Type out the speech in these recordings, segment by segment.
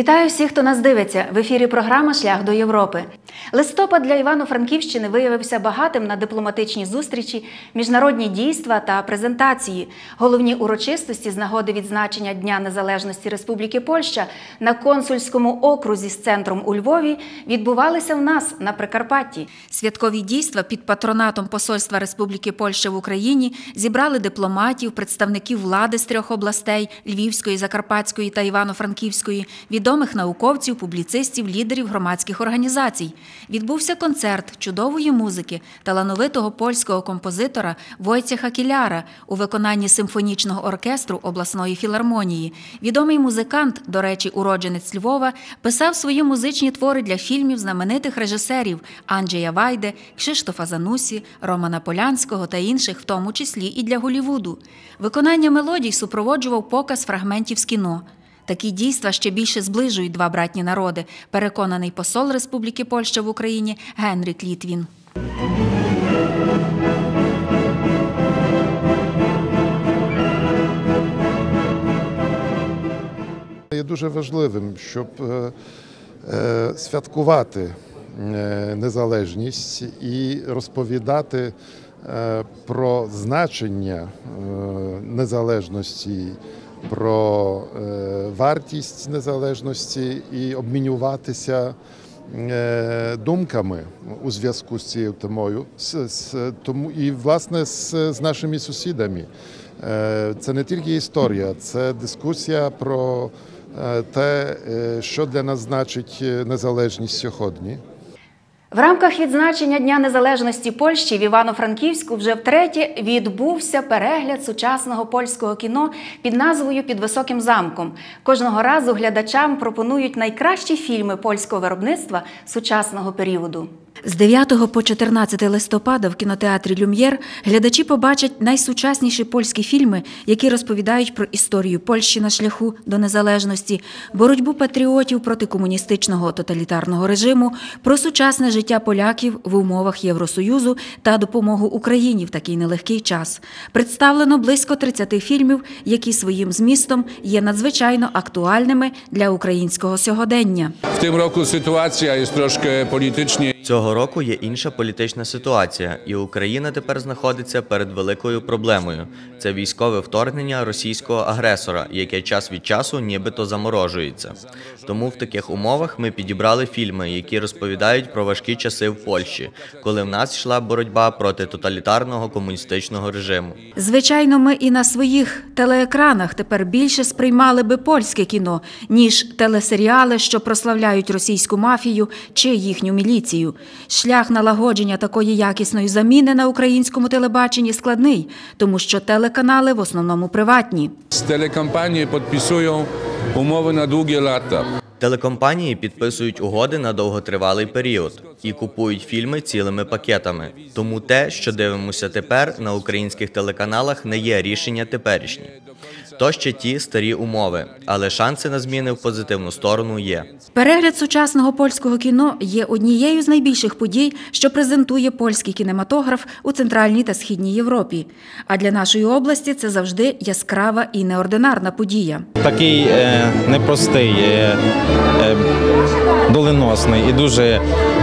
Вітаю всіх, хто нас дивиться. В ефірі програма Шлях до Європи. Листопад для Івано-Франківщини виявився багатим на дипломатичні зустрічі, міжнародні дійства та презентації. Головні урочистості з нагоди відзначення Дня Незалежності Республіки Польща на консульському окрузі з центром у Львові відбувалися в нас на Прикарпатті. Святкові дійства під патронатом Посольства Республіки Польща в Україні зібрали дипломатів, представників влади з трьох областей Львівської, Закарпатської та Івано-Франківської відомих науковців, публіцистів, лідерів громадських організацій. Відбувся концерт чудової музики талановитого польського композитора Войцеха Кіляра у виконанні симфонічного оркестру обласної філармонії. Відомий музикант, до речі, уродженець Львова, писав свої музичні твори для фільмів знаменитих режисерів Анджея Вайде, Кшиштофа Занусі, Романа Полянського та інших, в тому числі і для Голівуду. Виконання мелодій супроводжував показ фрагментів з кіно. Такі дійства ще більше зближують два братні народи, переконаний посол Республіки Польща в Україні Генрік Літвін. Є дуже важливим, щоб е, е, святкувати е, незалежність і розповідати про значення незалежності, про е, вартість незалежності і обмінюватися е, думками у зв'язку з цією темою, з, тому і власне з, з нашими сусідами. Е, Це не тільки історія, це дискусія про те, що для нас значить незалежність сьогодні. В рамках відзначення Дня Незалежності Польщі в Івано-Франківську вже втретє відбувся перегляд сучасного польського кіно під назвою Під високим замком. Кожного разу глядачам пропонують найкращі фільми польського виробництва сучасного періоду. З 9 по 14 листопада в кінотеатрі Люм'єр глядачі побачать найсучасніші польські фільми, які розповідають про історію Польщі на шляху до незалежності, боротьбу патріотів проти комуністичного тоталітарного режиму, про сучасне життя поляків в умовах Євросоюзу та допомогу Україні в такий нелегкий час. Представлено близько 30 фільмів, які своїм змістом є надзвичайно актуальними для українського сьогодення. W tym roku sytuacja jest troszkę politycznie Цього року є інша політична ситуація, і Україна тепер знаходиться перед великою проблемою. Це військове вторгнення російського агресора, яке час від часу нібито заморожується. Тому в таких умовах ми підібрали фільми, які розповідають про важкі часи в Польщі, коли в нас йшла боротьба проти тоталітарного комуністичного режиму. Звичайно, ми і на своїх телеекранах тепер більше сприймали би польське кіно, ніж телесеріали, що прославляють російську мафію чи їхню міліцію. Шлях налагодження такої якісної заміни на українському телебаченні складний, тому що телеканали в основному приватні. z telekampanii podpisują umowy na długie lata. Телекомпанії підписують угоди на довготривалий період і купують фільми цілими пакетами. Тому те, що дивимося тепер на українських телеканалах, не є рішення теперішнє. То ще ті старі умови, але шанси на зміни в позитивну сторону є. Перегляд сучасного польського кіно є однією з найбільших подій, що презентує польський кінематограф у центральній та східній Європі. А для нашої області це завжди яскрава і неординарна подія. такий е, непростий, е, е, доленосний і дуже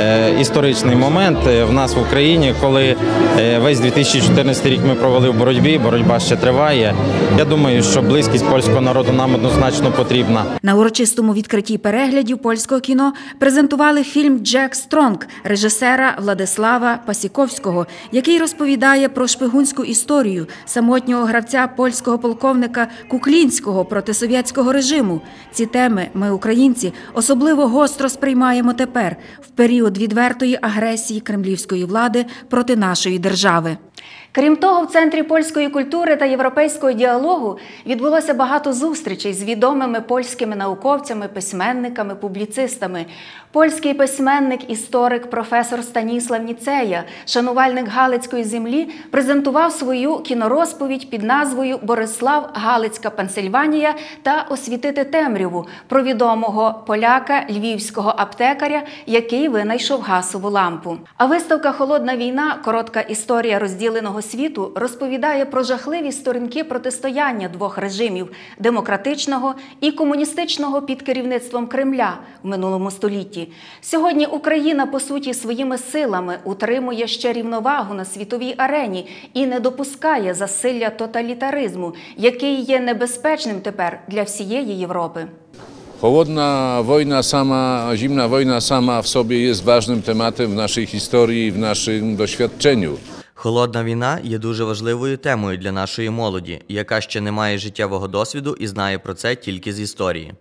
е, історичний момент е, в нас в Україні, коли е, весь 2014 рік ми провели в боротьбі, боротьба ще триває. Я думаю, що близькість польського народу нам однозначно потрібна. На урочистому відкритті переглядів польського кіно презентували фільм Джек Стронг режисера Владислава Пасіковського, який розповідає про шпигунську історію самотнього гравця польського полковника Куклінського проти совєтського режиму. Ці теми ми, українці, особливо гостро сприймаємо тепер, в період відвертої агресії кремлівської влади проти нашої держави. Крім того, в центрі польської культури та європейського діалогу відбулося багато зустрічей з відомими польськими науковцями, письменниками, публіцистами. Польський письменник, історик, професор Станіслав Ніцея, шанувальник Галицької землі, презентував свою кінорозповідь під назвою Борислав Галицька Пенсильванія та освітити темряву про відомого поляка львівського аптекаря, який винайшов гасову лампу. А виставка Холодна війна коротка історія розділення розділеного світу розповідає про жахливі сторінки протистояння двох режимів демократичного і комуністичного під керівництвом Кремля в минулому столітті. Сьогодні Україна, по суті, своїми силами утримує ще рівновагу на світовій арені і не допускає засилля тоталітаризму, який є небезпечним tепер для всієї Європи. Chłodna wojna sama, zimna wojna sama w sobie jest ważnym tematem naszej historii i w naszym doświadczeniu. Холодна війна є дуже важливою темою для нашої молоді, яка ще не має життєвого досвіду і знає про це тільки з історії.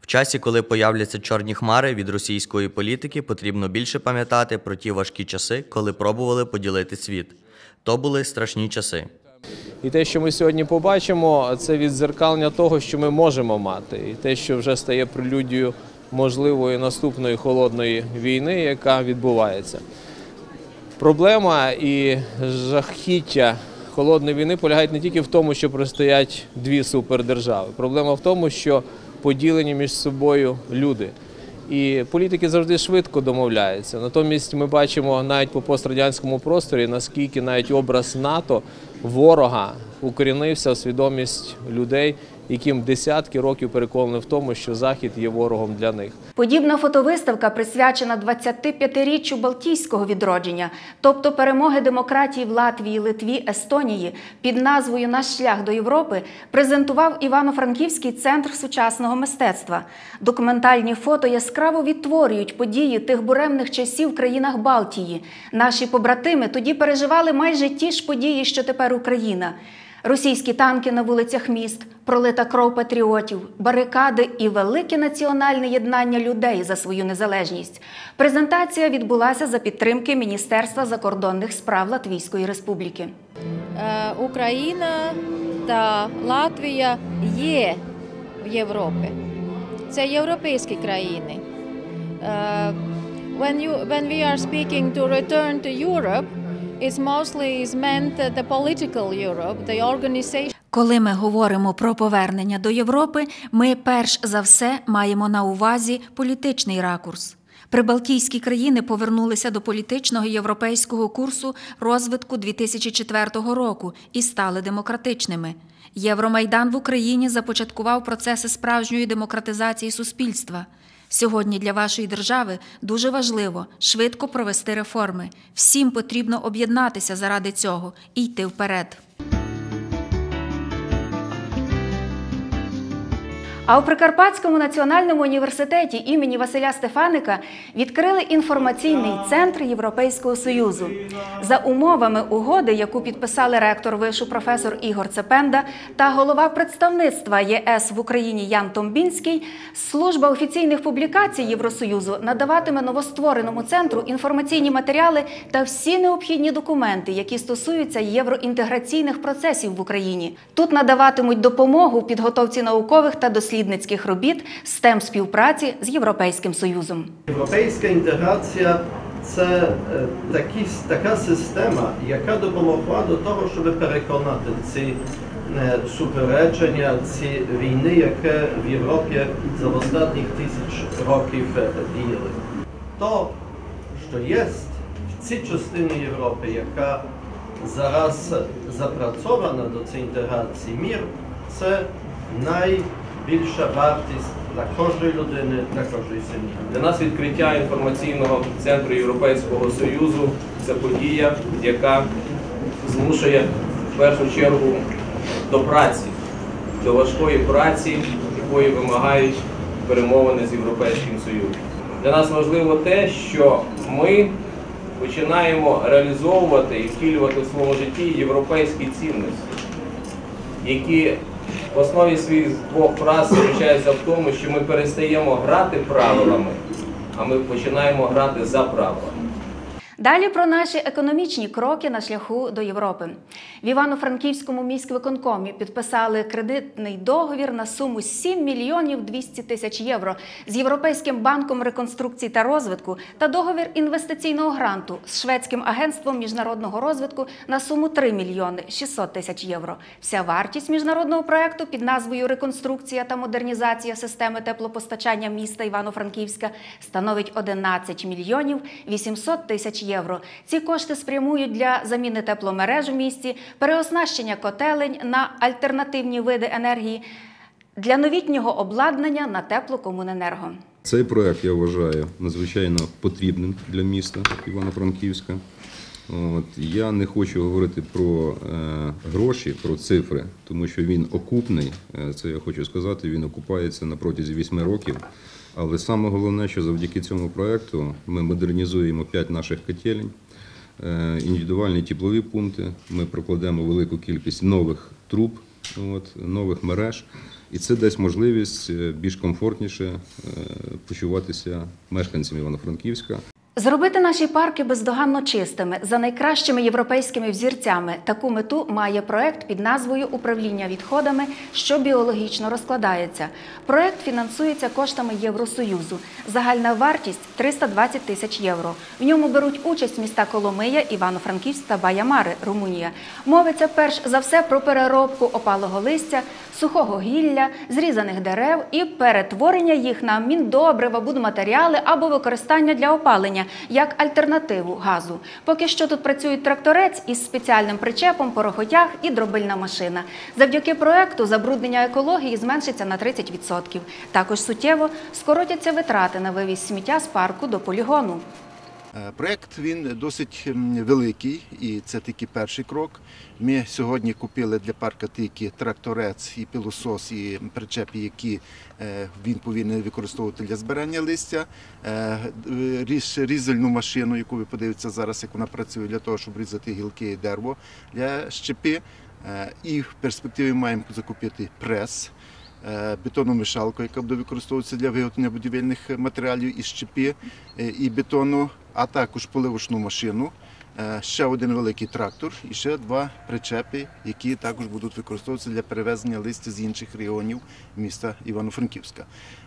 В часі, коли появляться чорні хмари від російської політики, потрібно більше пам'ятати про ті важкі часи, коли пробували поділити світ. То були страшні часи. І те, що ми сьогодні побачимо, це відзеркалення того, що ми можемо мати, і те, що вже стає прелюдією можливої наступної холодної війни, яка відбувається. Проблема і жахіття холодної війни полягають не тільки в тому, що простоять дві супердержави. Проблема в тому, що поділені між собою люди. І політики завжди швидко домовляються. Натомість ми бачимо навіть по пострадянському просторі, наскільки навіть образ НАТО ворога укорінився в свідомість людей, яким десятки років переконані в тому, що Захід є ворогом для них. Подібна фотовиставка присвячена 25-річчю Балтійського відродження, тобто перемоги демократії в Латвії, Литві, Естонії під назвою Наш шлях до Європи презентував Івано-Франківський центр сучасного мистецтва. Документальні фото яскраво відтворюють події тих буремних часів в країнах Балтії. Наші побратими тоді переживали майже ті ж події, що тепер Україна. Російські танки на вулицях міст, пролита кров патріотів, барикади і велике національне єднання людей за свою незалежність. Презентація відбулася за підтримки Міністерства закордонних справ Латвійської Республіки. Е, Україна та Латвія є в Європі. Це європейські країни. Е, When, you, when we are speaking to return to Europe, it's mostly is meant. Коли ми говоримо про повернення до Європи, ми перш за все маємо на увазі політичний ракурс. Прибалтійські країни повернулися до політичного європейського курсу розвитку 2004 року і стали демократичними. Євромайдан в Україні започаткував процеси справжньої демократизації суспільства. Сьогодні для вашої держави дуже важливо швидко провести реформи. Всім потрібно об'єднатися заради цього і йти вперед. А у Прикарпатському національному університеті імені Василя Стефаника відкрили інформаційний центр Європейського союзу. За умовами угоди, яку підписали ректор вишу професор Ігор Цепенда та голова представництва ЄС в Україні Ян Томбінський, служба офіційних публікацій Євросоюзу надаватиме новоствореному центру інформаційні матеріали та всі необхідні документи, які стосуються євроінтеграційних процесів в Україні. Тут надаватимуть допомогу в підготовці наукових та дослідницьких робіт з тем співпраці з Європейським Союзом. Європейська інтеграція це е, такі, така система, яка допомогла до того, щоб переконати ці е, суперечення, ці війни, які в Європі за останніх тисяч років е, діяли. То, що є в цій частині Європи, яка зараз запрацьована до цієї інтеграції, мір, це найбільша вартість для кожної людини, для кожної сім'ї. Для нас відкриття інформаційного центру Європейського Союзу це подія, яка змушує в першу чергу до праці, до важкої праці, якої вимагають перемовини з Європейським Союзом. Для нас важливо те, що ми починаємо реалізовувати і втілювати в своєму житті європейські цінності, які в основі своїх двох фраз заключається в тому, що ми перестаємо грати правилами, а ми починаємо грати за правилами. Далі про наші економічні кроки на шляху до Європи. В Івано-Франківському міськвиконкомі підписали кредитний договір на суму 7 мільйонів 200 тисяч євро з Європейським банком реконструкції та розвитку та договір інвестиційного гранту з шведським агентством міжнародного розвитку на суму 3 мільйони 600 тисяч євро. Вся вартість міжнародного проекту під назвою Реконструкція та модернізація системи теплопостачання міста Івано-Франківська становить 11 мільйонів 800 тисяч євро. Євро. Ці кошти спрямують для заміни тепломереж у місті, переоснащення котелень на альтернативні види енергії, для новітнього обладнання на теплокомуненерго. Цей проект я вважаю надзвичайно потрібним для міста Івано-Франківська. От, я не хочу говорити про е, гроші, про цифри, тому що він окупний. Е, Це я хочу сказати, він окупається на протязі 8 років. Але саме головне, що завдяки цьому проекту ми модернізуємо 5 наших котелень, е, індивідуальні теплові пункти. Ми прокладемо велику кількість нових труб, от, нових мереж. І це дасть можливість е, більш комфортніше е, почуватися мешканцям Івано-Франківська. Зробити наші парки бездоганно чистими за найкращими європейськими взірцями. Таку мету має проект під назвою Управління відходами, що біологічно розкладається. Проект фінансується коштами Євросоюзу. Загальна вартість 320 тисяч євро. В ньому беруть участь міста Коломия, Івано-Франківськ та Баямари, Румунія. Мовиться перш за все про переробку опалого листя, сухого гілля, зрізаних дерев і перетворення їх на міндобрива, будматеріали або використання для опалення як альтернативу газу. Поки що тут працюють тракторець із спеціальним причепом, порохотяг і дробильна машина. Завдяки проекту забруднення екології зменшиться на 30%. Також суттєво скоротяться витрати на вивіз сміття з парку до полігону. Е, Проект він досить великий, і це тільки перший крок. Ми сьогодні купили для парка тільки тракторець і пилосос, і причепи, які е, він повинен використовувати для збирання листя, е, різ- різальну машину, яку ви подивитеся зараз, як вона працює для того, щоб різати гілки і дерево для щепи. І в перспективі маємо закупити прес е, бетонну мішалку, яка буде використовуватися для виготовлення будівельних матеріалів із щепи е, і бетону, а також поливочну машину, ще один великий трактор і ще два причепи, які також будуть використовуватися для перевезення листя з інших регіонів міста Івано-Франківська.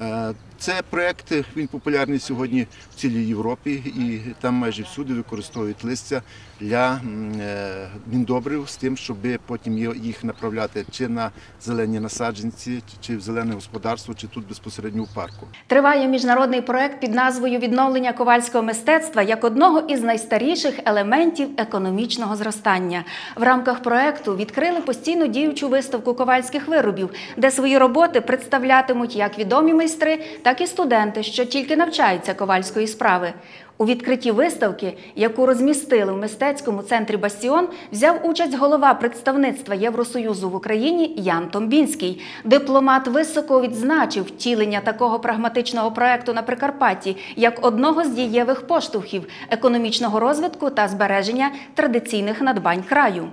Е, Це проект він популярний сьогодні в цілій Європі, і там майже всюди використовують листя для е, міндобрив з тим, щоб потім їх направляти чи на зелені насадженці, чи в зелене господарство, чи тут безпосередньо в парку. Триває міжнародний проект під назвою Відновлення ковальського мистецтва як одного із найстаріших елементів економічного зростання. В рамках проекту відкрили постійно діючу виставку ковальських виробів, де свої роботи представлятимуть як відомі майстри, так і студенти, що тільки навчаються ковальської справи. У відкритті виставки, яку розмістили в мистецькому центрі Бастіон, взяв участь голова представництва Євросоюзу в Україні Ян Томбінський. Дипломат високо відзначив втілення такого прагматичного проекту на Прикарпатті як одного з дієвих поштовхів економічного розвитку та збереження традиційних надбань краю.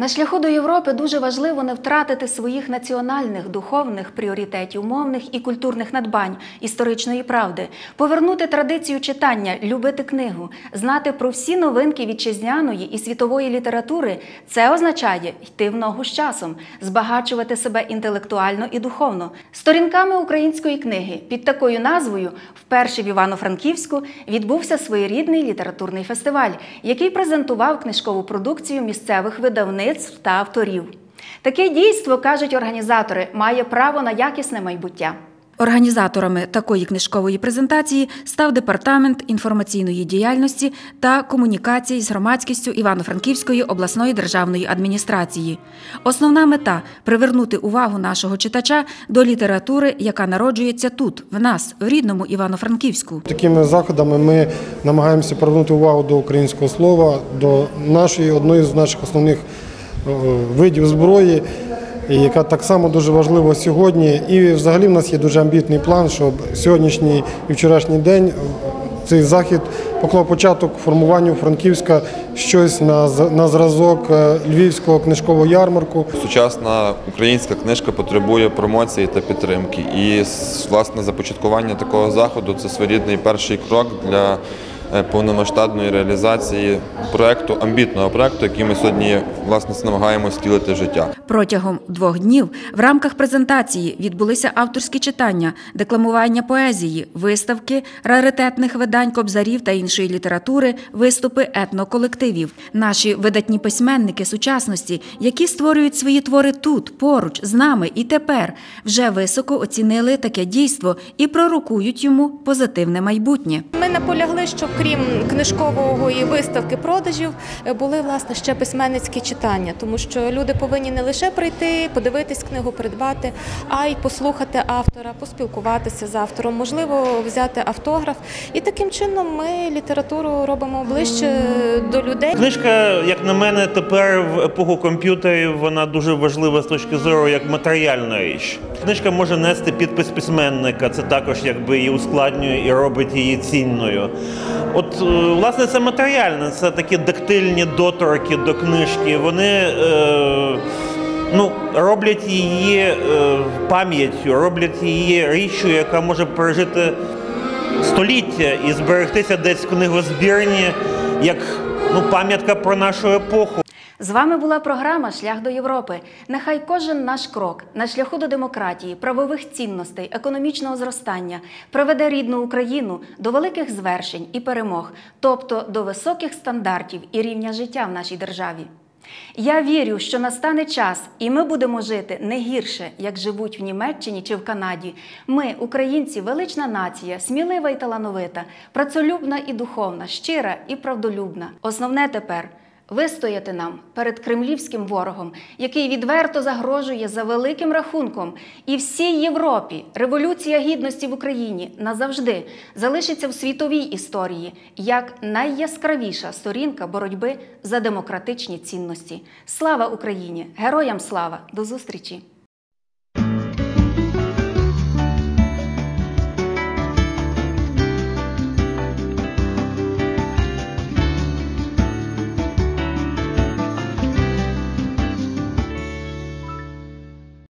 На шляху до Європи дуже важливо не втратити своїх національних духовних пріоритетів, мовних і культурних надбань, історичної правди, повернути традицію читання, любити книгу, знати про всі новинки вітчизняної і світової літератури. Це означає йти в ногу з часом, збагачувати себе інтелектуально і духовно. Сторінками української книги під такою назвою вперше в Івано-Франківську відбувся своєрідний літературний фестиваль, який презентував книжкову продукцію місцевих видавництв та авторів. Таке дійство, кажуть організатори, має право на якісне майбуття. Організаторами такої книжкової презентації став департамент інформаційної діяльності та комунікацій з громадськістю Івано-Франківської обласної державної адміністрації. Основна мета привернути увагу нашого читача до літератури, яка народжується тут, в нас, в рідному Івано-Франківську. Такими заходами ми намагаємося привернути увагу до українського слова, до нашої одної з наших основних видів зброї, яка так само дуже важлива сьогодні. І взагалі в нас є дуже амбітний план, щоб сьогоднішній і вчорашній день е, цей захід поклав початок формуванню Франківська щось на, на зразок е, львівського книжкового ярмарку. Сучасна українська книжка потребує промоції та підтримки. І власне започаткування такого заходу це своєрідний перший крок для е, повномасштабної реалізації проекту, амбітного проекту, який ми сьогодні власне намагаємося втілити життя. Протягом двох днів в рамках презентації відбулися авторські читання, декламування поезії, виставки раритетних видань кобзарів та іншої літератури, виступи етноколективів. Наші видатні письменники сучасності, які створюють свої твори тут, поруч, з нами і тепер, вже високо оцінили таке дійство і пророкують йому позитивне майбутнє. Ми наполягли, що окрім книжкової виставки продажів, е, були власне ще письменницькі читання, тому що люди повинні не лише прийти, подивитись книгу, придбати, а й послухати автора, поспілкуватися з автором, можливо, взяти автограф. І таким чином ми літературу робимо ближче до людей. Книжка, як на мене, тепер в епоху комп'ютерів вона дуже важлива з точки зору як матеріальна річ. Книжка може нести підпис письменника, це також якби її ускладнює і робить її цінною. От, е, власне, це матеріальне, це такі дактильні доторки до книжки. Вони е, ну, роблять її е, пам'яттю, роблять її річчю, яка може пережити століття і зберегтися десь в книгозбірні як ну, пам'ятка про нашу епоху. З вами була програма Шлях до Європи. Нехай кожен наш крок на шляху до демократії, правових цінностей, економічного зростання приведе рідну Україну до великих звершень і перемог, тобто до високих стандартів і рівня життя в нашій державі. Я вірю, що настане час, і ми будемо жити не гірше, як живуть в Німеччині чи в Канаді. Ми, українці, велична нація, смілива і талановита, працелюбна і духовна, щира і правдолюбна. Основне тепер вистояти нам перед кремлівським ворогом, який відверто загрожує за великим рахунком, і всій Європі революція гідності в Україні назавжди залишиться в світовій історії як найяскравіша сторінка боротьби за демократичні цінності. Слава Україні! Героям слава! До зустрічі!